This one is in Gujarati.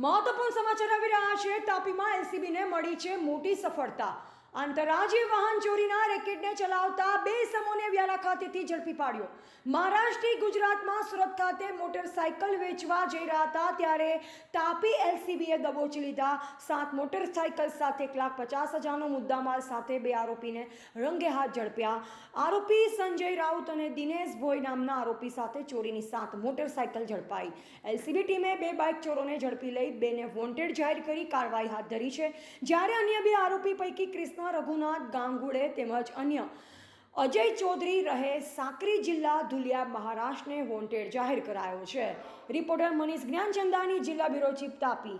મહત્વપૂર્ણ સમાચાર આવી રહ્યા છે. તાપીમાં એલસીબીને મળી છે મોટી સફળતા. આંતરરાજ્ય વાહન ચોરીના રેકેટને ચલાવતા બે સમૂહને વ્યારા ખાતેથી ઝડપી પાડ્યો. મહારાષ્ટ્રથી ગુજરાતમાં સુરત ખાતે મોટરસાયકલ વેચવા જઈ રહ્યા હતા, ત્યારે તાપી એલસીબીએ દબોચી લીધા. સાત મોટરસાયકલ સાથે એક લાખ પચાસ હજારનો મુદ્દામાલ સાથે બે આરોપીને રંગે હાથ ઝડપ્યા. આરોપી સંજય રાઉત અને દિનેશ ભોઈ નામના આરોપી સાથે ચોરીની સાત મોટરસાયકલ ઝડપાઈ. એલસીબી ટીમે બે બાઇક ચોરોને ઝડપી લઈ બેને વોન્ટેડ જાહેર કરી કાર્યવાહી હાથ ધરી છે. જ્યારે અન્ય બે આરોપી પૈકી કૃષ્ણ રઘુનાથ ગાંગુડે તેમજ અન્ય અજય ચૌધરી રહે સાકરી જિલ્લા ધુલિયા મહારાષ્ટ્રને વોન્ટેડ જાહેર કરાયો છે. રિપોર્ટર મનીષ જ્ઞાનચંદાની જિલ્લા બ્યુરો ચીફ તાપી.